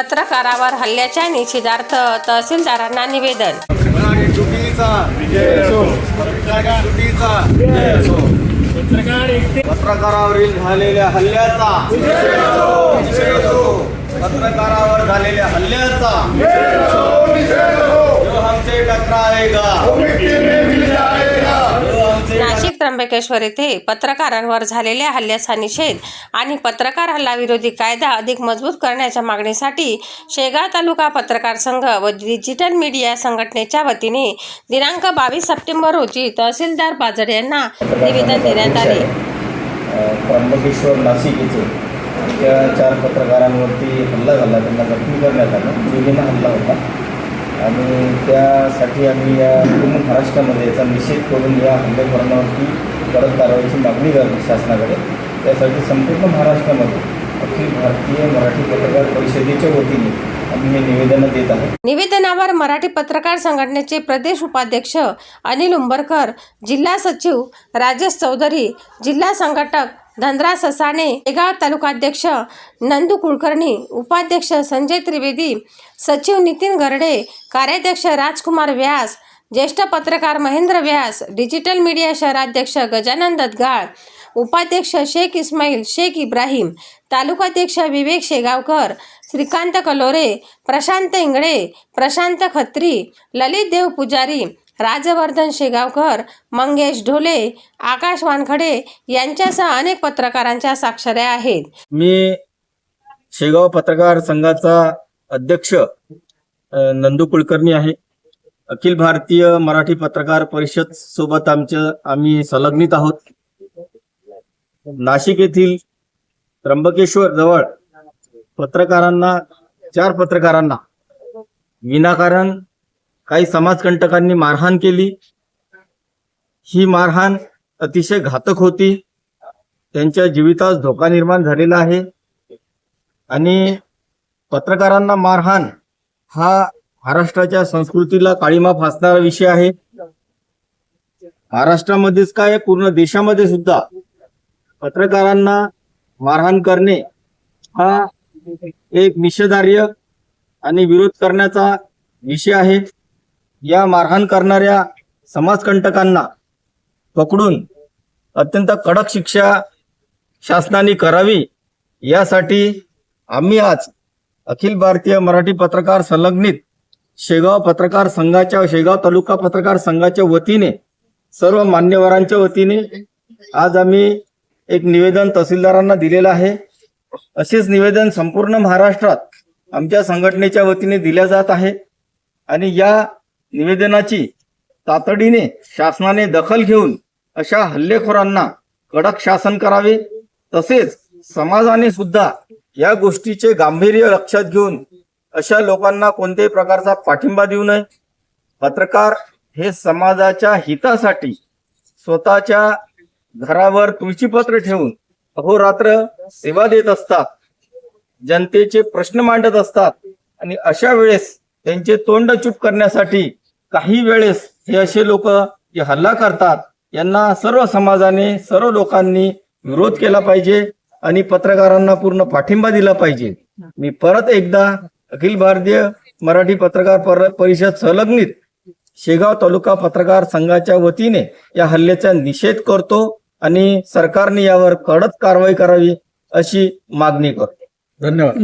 पत्रकारावर हल्ल्याच्या निषेधार्थ तहसीलदारांना निवेदन. पत्रकारावरील झालेल्या हल्ल्याचा पत्रकारावर झालेल्या हल्ल्याचा जो हमसे टकराएगा जो हमसे नाशिक त्र्यंबकेश्वर येथे पत्रकारांवर झालेल्या हल्ल्याचा निषेध आणि पत्रकार हल्ला विरोधी कायदा अधिक मजबूत करण्याच्या मागणीसाठी शेगाव तालुका पत्रकार संघ व डिजिटल मीडिया संघटनेच्या वतीने दिनांक बावीस सप्टेंबर रोजी तहसीलदार बाजड यांना निवेदन देण्यात आले. त्र्यंबकेश्वर नाशिक येथे त्या चार पत्रकारांवरती हल्ला झाला त्यांना जखमी करण्यात आलं. हल्ला होता. आणि त्यासाठी आम्ही या पूर्ण महाराष्ट्रामध्ये याचा निषेध करून या हल्लेखोरांवरती कडक कारवाईची मागणी करतो शासनाकडे. त्यासाठी संपूर्ण महाराष्ट्रामध्ये अखिल भारतीय मराठी पत्रकार परिषदेच्या वतीने आम्ही हे देत आहोत. निवेदनावर मराठी पत्रकार संघटनेचे प्रदेश उपाध्यक्ष अनिल उंबरकर जिल्हा सचिव राजेश चौधरी जिल्हा संघटक धनराज ससाणे शेगाव तालुकाध्यक्ष नंदू कुलकर्णी उपाध्यक्ष संजय त्रिवेदी सचिव नितीन गरडे कार्याध्यक्ष राजकुमार व्यास ज्येष्ठ पत्रकार महेंद्र व्यास डिजिटल मीडिया शहराध्यक्ष गजानन दत्गाळ उपाध्यक्ष शेख इस्माईल शेख इब्राहिम तालुकाध्यक्ष विवेक शेगावकर श्रीकांत कलोरे प्रशांत इंगळे प्रशांत खत्री ललित देव पुजारी राजवर्धन शेगावकर मंगेश ढोले आकाश वानखडे यांच्यासह अनेक पत्रकारांच्या साक्षऱ्या आहेत. मी शेगाव पत्रकार संघाचा अध्यक्ष नंदू कुलकर्णी आहे. अखिल भारतीय मराठी पत्रकार परिषद सोबत आमच्या आम्ही संलग्नित आहोत. नाशिक येथील त्र्यंबकेश्वर जवळ पत्रकारांना चार पत्रकारांना विनाकारण काही समाजकंटकांनी मारहाण केली. ही मारहाण अतिशय घातक होती. त्यांच्या जीवितास धोका निर्माण झालेला आहे. आणि पत्रकारांना मारहाण हा महाराष्ट्राच्या संस्कृतीला काळीमा फासणारा विषय आहे. महाराष्ट्रामध्येच काय पूर्ण देशामध्ये सुद्धा पत्रकारांना मारहाण करणे हा एक निषेधार्य आणि विरोध करण्याचा विषय आहे. या मारहाण करणाऱ्या समाजकंटकांना पकडून अत्यंत कडक शिक्षा शासनाने करावी यासाठी आम्ही आज अखिल भारतीय मराठी पत्रकार संलग्नित शेगाव पत्रकार संघाच्या शेगाव तालुका पत्रकार संघाच्या वतीने सर्व मान्यवरांच्या वतीने आज आम्ही एक निवेदन तहसीलदारांना दिलेलं आहे. असेच निवेदन संपूर्ण महाराष्ट्रात आमच्या संघटनेच्या वतीने दिल्या जात आहे. आणि या निवेदनाची तातडीने शासनाने दखल घेऊन अशा हल्लेखोरांना कडक शासन करावे. तसेच समाजाने सुद्धा या गोष्टीचे गांभीर्य लक्षात घेऊन अशा लोकांना कोणत्याही प्रकारचा पाठिंबा देऊ नये. पत्रकार हे समाजाच्या हितासाठी स्वतःच्या घरावर तुळशीपत्र ठेवून अहोरात्र सेवा देत असतात. जनतेचे प्रश्न मांडत असतात. आणि अशा वेळेस त्यांचे तोंड चूप करण्यासाठी काही वेळेस हे असे लोक जे हल्ला करतात यांना सर्व समाजाने सर्व लोकांनी विरोध केला पाहिजे आणि पत्रकारांना पूर्ण पाठिंबा दिला पाहिजे. मी परत एकदा अखिल भारतीय मराठी पत्रकार पर- परिषद संलग्नित शेगाव तालुका पत्रकार संघाच्या वतीने या हल्ल्याचा निषेध करतो. आणि सरकारने यावर कडक कारवाई करावी अशी मागणी करतो. धन्यवाद.